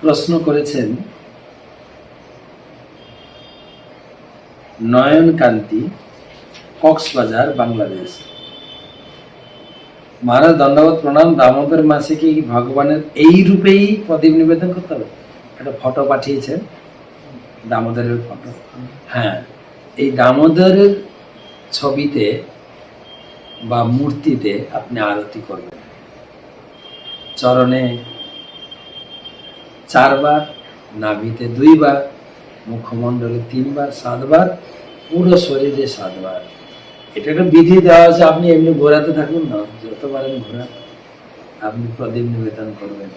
প্রশ্ন করেছেন নয়ন কান্তি কক্সবাজার, বাংলাদেশ। মহারাজ দণ্ডবোধ প্রণাম। দামোদর মাসে কি ভগবানের এই রূপেই প্রদীপ নিবেদন করতে হবে? একটা ফটো পাঠিয়েছেন, দামোদরের ফটো। হ্যাঁ এই দামোদরের ছবিতে বা মূর্তিতে আপনি আরতি করবেন। চরণে চারবার, নাভিতে দুইবার, মুখমণ্ডলে তিনবার, সাতবার, পুরো শরীরে সাতবার। এটা একটা বিধি দেওয়া আছে, আপনি এমনি ঘোরাতে থাকুন না, যত পারেন ঘোরা আপনি প্রদীপ নিবেদন করবেন।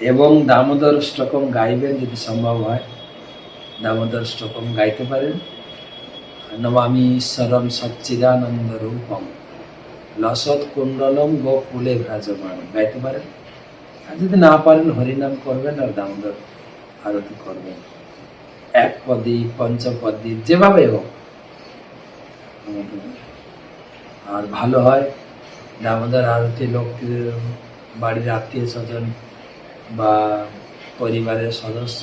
এবং দামোদর স্টকম গাইবেন, যদি সম্ভব হয়। দামোদর স্টকম গাইতে পারেন। নমামি ঈশ্বরম সচ্চিদানন্দ রূপম। লসৎ কুণ্ডলম গোকুলে ভ্রাজমান গাইতে পারেন। আর যদি না পারেন, হরিনাম করবেন আর দামোদর আরতি করবেন। এক পদী, পঞ্চপদী, যেভাবে হোক। আর ভালো হয়, দামোদর আরতি লোক বাড়ির আত্মীয় স্বজন বা পরিবারের সদস্য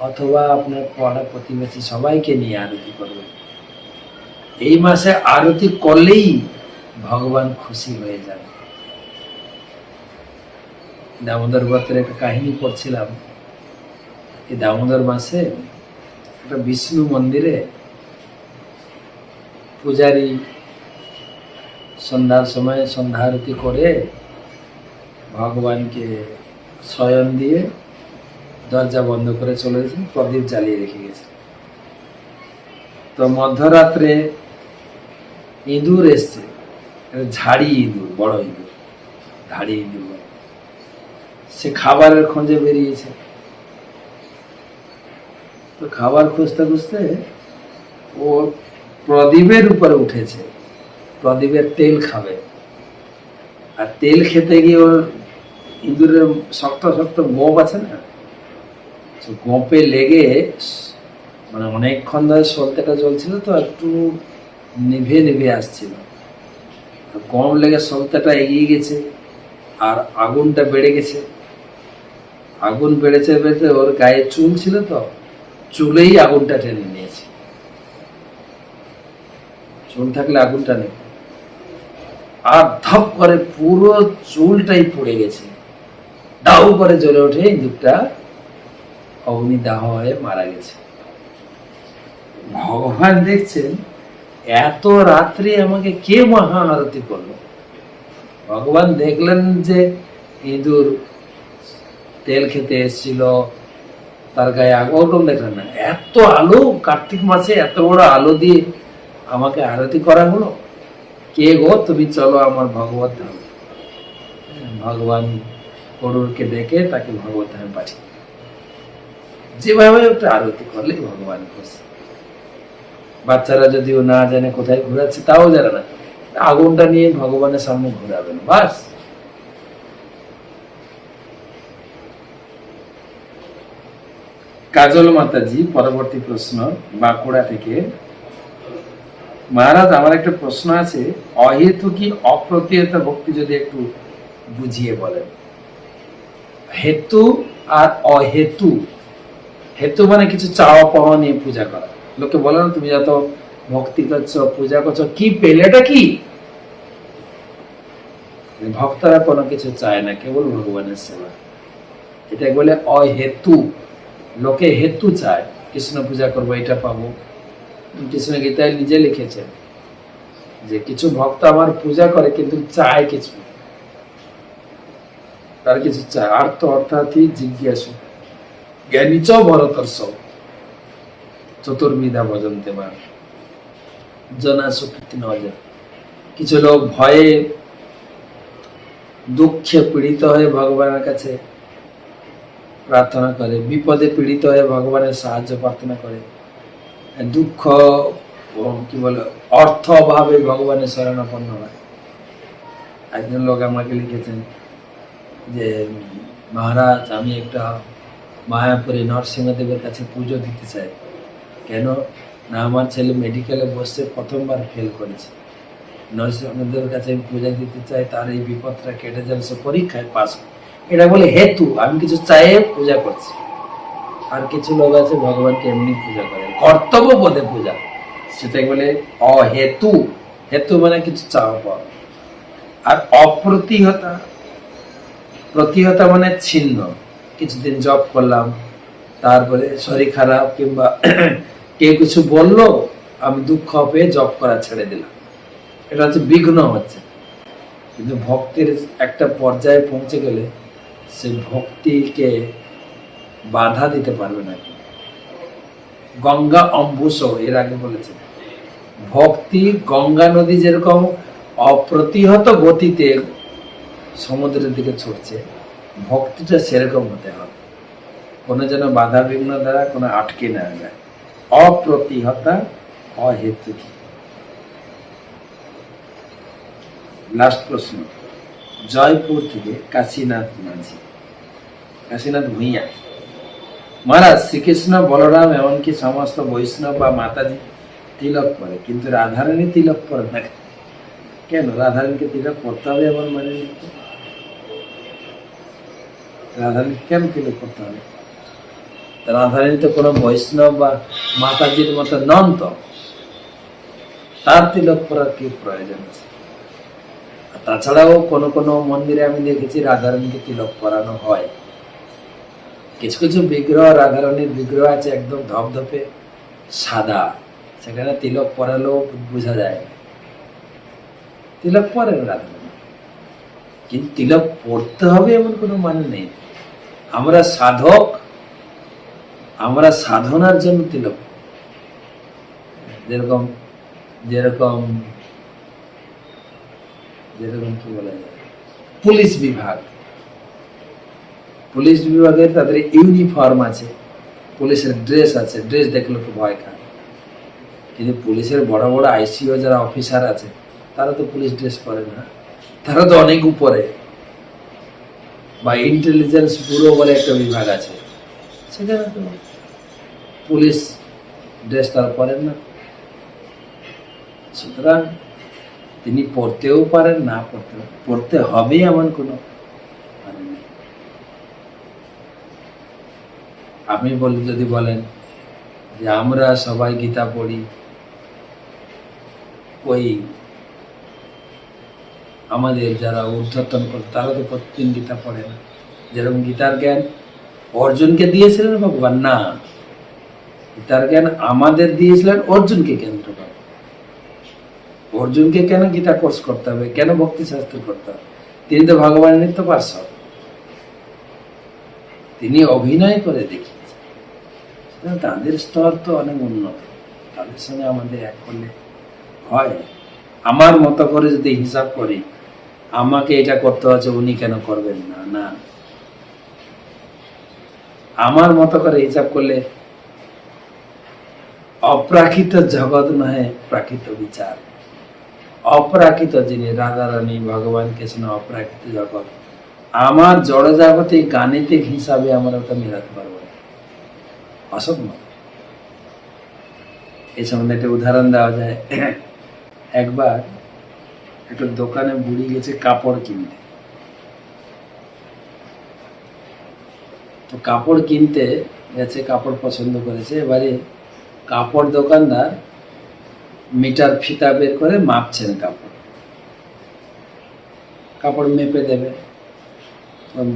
অথবা আপনার পড়া প্রতিবেশী সবাইকে নিয়ে আরতি করবেন। এই মাসে আরতি করলেই ভগবান খুশি হয়ে যান দামোদর ব্রতের একটা কাহিনী পড়ছিলাম এই দামোদর মাসে একটা বিষ্ণু মন্দিরে পূজারি সন্ধ্যার সময় সন্ধ্যা আরতি করে ভগবানকে শয়ন দিয়ে দরজা বন্ধ করে চলে গেছেন প্রদীপ জ্বালিয়ে রেখে গেছে তো মধ্যরাত্রে ইঁদুর এসছে, ঝাড়ি ইঁদুর, বড় ইঁদুর, ঝাড়ি ইঁদুর। সে খাবারের খোঁজে বেরিয়েছে। তো খাবার খুঁজতে খুঁজতে ও প্রদীপের উপরে উঠেছে। প্রদীপের তেল খাবে। আর তেল খেতে গিয়ে ওর ইঁদুরের শক্ত শক্ত গোপ আছে না গোপে লেগে মানে অনেকক্ষণ ধরে সলতেটা জ্বলছিল তো, একটু নিভে নিভে আসছিল। কম লেগে সলতেটা এগিয়ে গেছে আর আগুনটা বেড়ে গেছে। আগুন বেড়েছে বেড়েছে, ওর গায়ে চুল ছিল তো, চুলেই আগুনটা টেনে নিয়েছে। চুল থাকলে আগুনটা নেই। আর ধপ করে পুরো চুলটাই পড়ে গেছে। দাউ করে জ্বলে ওঠে ইঁদুরটা অগ্নিদাহ হয়ে মারা গেছে। ভগবান দেখছেন, এত রাত্রে আমাকে কে মহা আরতি করল? ভগবান দেখলেন যে ইঁদুর তেল খেতে এসেছিল, তার গায়ে ওরকম দেখলেন না এত আলো, কার্তিক মাসে এত বড় আলো দিয়ে আমাকে আরতি করা হলো? কে গো? তুমি চলো আমার ভগবত ধামে। ভগবান করুরকে ডেকে তাকে ভগবত ধামে পাঠিয়ে। যেভাবে একটা আরতি করলেই ভগবান খুশি। বাচ্চারা যদিও না জানে কোথায় ঘোরাচ্ছে, তাও জানে না। আগুনটা নিয়ে ভগবানের সামনে ঘোরাবেন, বাস। কাজল মাতাজি, পরবর্তী প্রশ্ন বাঁকুড়া থেকে। মহারাজ, আমার একটা প্রশ্ন আছে। অহেতু কি অপ্রতিহত ভক্তি যদি একটু বুঝিয়ে বলেন? হেতু আর অহেতু। হেতু মানে কিছু চাওয়া পাওয়া নিয়ে পূজা করা। লোকে বলে না, তুমি যত ভক্তি করছ, পূজা করছ, কি পেলেটা কি? ভক্তরা কোনো কিছু চায় না, কেবল ভগবানের সেবা। এটা বলে অহেতু। লোকে হেতু চায়, কৃষ্ণ পূজা করব এটা পাবো। কৃষ্ণ গীতায় নিজে লিখেছেন যে, কিছু ভক্ত আমার পূজা করে কিন্তু চায় কিছু। তার কিছু চায়। আর্থ অর্থাৎই জিজ্ঞাসু। জ্ঞানী চ ভরতর্ষ। চতুর্বিধা ভজন্তে মা জনা সুকৃতি নজর কিছু লোক ভয়ে দুঃখে পীড়িত হয়ে ভগবানের কাছে প্রার্থনা করে, বিপদে পীড়িত হয়ে ভগবানের সাহায্য প্রার্থনা করে। দুঃখ কি বলে, অর্থ অভাবে ভগবানের শরণাপন্ন হয়। একজন লোক আমাকে লিখেছেন যে, মহারাজ, আমি একটা মায়াপুরে নরসিংহদেবের কাছে পুজো দিতে চাই। কেন? না, আমার ছেলে মেডিকেলে বসে প্রথমবার ফেল করেছে। নরসিংহদেবের কাছে আমি পূজা দিতে চাই, তার এই বিপদটা কেটে যাবে সে পরীক্ষায় পাস এটা বলে হেতু আমি কিছু চাইয়ে পূজা করছি। আর কিছু লোক আছে, ভগবানকে এমনি পূজা করে। কর্তব্য বোধে পূজা। সেটাকে বলে, অহেতু। হেতু মানে কিছু চাওয়া পাওয়া। আর অপ্রতিহতা। প্রতিহতা মানে ছিন্ন। কিছুদিন জব করলাম, তারপরে শরীর খারাপ কিংবা কেউ কিছু বলল, আমি দুঃখ পেয়ে জব করা ছেড়ে দিলাম। এটা হচ্ছে বিঘ্ন হচ্ছে। কিন্তু ভক্তির একটা পর্যায়ে পৌঁছে গেলে সেই ভক্তিকে বাধা দিতে পারবে না। গঙ্গা অম্বুস এর আগে বলেছে। ভক্তি গঙ্গা নদী যেরকম অপ্রতিহত গতিতে সমুদ্রের দিকে ছুটছে, ভক্তিটা সেরকম হতে হবে। কোনো যেন বাধা বিঘ্ন দ্বারা কোনো আটকে না যায়। অপ্রতিহতা, অহেতুকি। লাস্ট প্রশ্ন। জয়পুর থেকে কাশীনাথ মাঝি। কাশীনাথ ভূঁইয়া। মহারাজ, শ্রীকৃষ্ণ, বলরাম এমনকি সমস্ত বৈষ্ণব বা মাতাজি তিলক করে কিন্তু রাধারানী তিলক করে না। কেন? রাধারানীকে তিলক করতে হবে এমন মানে। রাধারানীকে কেন তিলক করতে হবে? রাধারানী তো কোনো বৈষ্ণব বা মাতাজির মতো নন তো। তার তিলক করার কি প্রয়োজন আছে? তাছাড়াও কোনো কোনো মন্দিরে আমি দেখেছি রাধারানীকে তিলক করানো হয়। কিছু কিছু বিগ্রহ রাধারানীর বিগ্রহ আছে একদম ধপধপে সাদা। সেখানে তিলক পরালেও বোঝা যায় তিলক পরেন রাধারানী কিন্তু তিলক পড়তে হবে এমন কোনো মানে নেই। আমরা সাধক, আমরা সাধনার জন্য তিলক। যেরকম যেরকম যেরকম কি বলা, পুলিশ বিভাগ। পুলিশ বিভাগের তাদের ইউনিফর্ম আছে, পুলিশের ড্রেস আছে ড্রেস দেখলে ভয় খায়। কিন্তু পুলিশের বড় বড় আইসিও যারা অফিসার আছে, তারা তো পুলিশ ড্রেস পরে না। তারা তো অনেক উপরে। বা ইন্টেলিজেন্স ব্যুরো বলে একটা বিভাগ আছে। সেখানে তো পুলিশ ড্রেস তারা পরেন না। সুতরাং তিনি পড়তেও পারেন, না পড়তে পড়তে হবে এমন কোনো মানে আপনি বলি যদি বলেন যে আমরা সবাই গীতা পড়ি, ওই আমাদের যারা ঊর্ধ্বতন করে তারা তো প্রতিদিন গীতা পড়ে না। যেরকম গীতার জ্ঞান অর্জুনকে দিয়েছিলেন ভগবান, না। গীতার জ্ঞান আমাদের দিয়েছিলেন, অর্জুনকে কেন্দ্র অর্জুনকে কেন গীতা কোর্স করতে হবে? কেন ভক্তি শাস্ত্র করতে হবে? তিনি তো ভগবানের নিত্য পার্শ্বদ তিনি অভিনয় করে দেখিয়েছেন। তাদের স্তর তো অনেক উন্নত। তাদের সঙ্গে আমাদের এক করলে হয়। আমার মতো করে যদি হিসাব করি, আমাকে এটা করতে হচ্ছে উনি কেন করবেন না? না। আমার মতো করে হিসাব করলে অপ্রাকৃত জগৎ নহে প্রাকৃত বিচার। অপ্রাকৃত যিনি রানী ভগবান কৃষ্ণ অপ্রাকৃত জগৎ, আমার জড় জাগতিক গাণিতিক হিসাবে আমরা ওটা মেলাতে পারব না। অসম্ভব। এই সম্বন্ধে একটা উদাহরণ দেওয়া যায়। একবার একটা দোকানে বুড়ি গেছে কাপড় কিনতে। তো কাপড় কিনতে গেছে, কাপড় পছন্দ করেছে, এবারে কাপড় দোকানদার মিটার ফিতা বের করে মাপছেন কাপড়। কাপড় মেপে দেবে।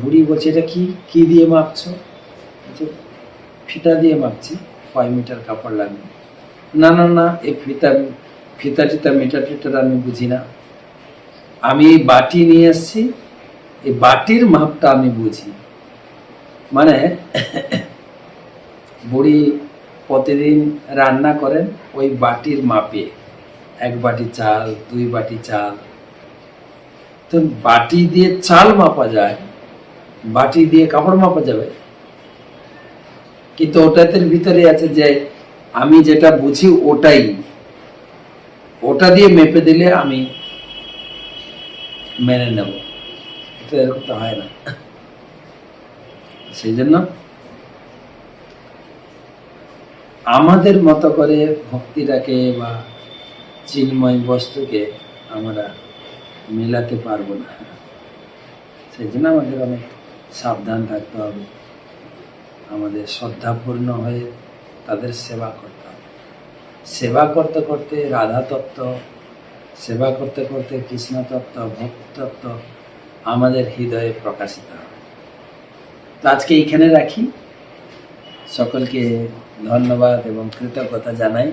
বুড়ি বলছে, এটা কি কি দিয়ে মাপছো? ফিতা দিয়ে মাপছি, কয় মিটার কাপড় লাগবে? না না না, এই ফিতা ফিতা টিতা, মিটার টিটার আমি বুঝি না। আমি এই বাটি নিয়ে এসেছি, এই বাটির মাপটা আমি বুঝি। মানে বুড়ি প্রতিদিন রান্না করেন ওই বাটির মাপে। এক বাটি চাল, দুই বাটি চাল। তো বাটি দিয়ে চাল মাপা যায়, বাটি দিয়ে কাপড় মাপা যাবে। কিন্তু ওটাতে ভিতরে আছে যে, আমি যেটা বুঝি ওটাই। ওটা দিয়ে মেপে দিলে আমি মেনে নেব। এটা এরকম তো হয় না। সেই জন্য আমাদের মতো করে ভক্তিটাকে বা চিন্ময় বস্তুকে আমরা মেলাতে পারব না। সেই জন্য আমাদের অনেক সাবধান থাকতে হবে। আমাদের শ্রদ্ধাপূর্ণ হয়ে তাদের সেবা করতে হবে। সেবা করতে করতে রাধা তত্ত্ব, সেবা করতে করতে কৃষ্ণ তত্ত্ব, ভক্তি তত্ত্ব আমাদের হৃদয়ে প্রকাশিত হবে। তো আজকে এইখানে রাখি। সকলকে ধন্যবাদ এবং কৃতজ্ঞতা জানাই।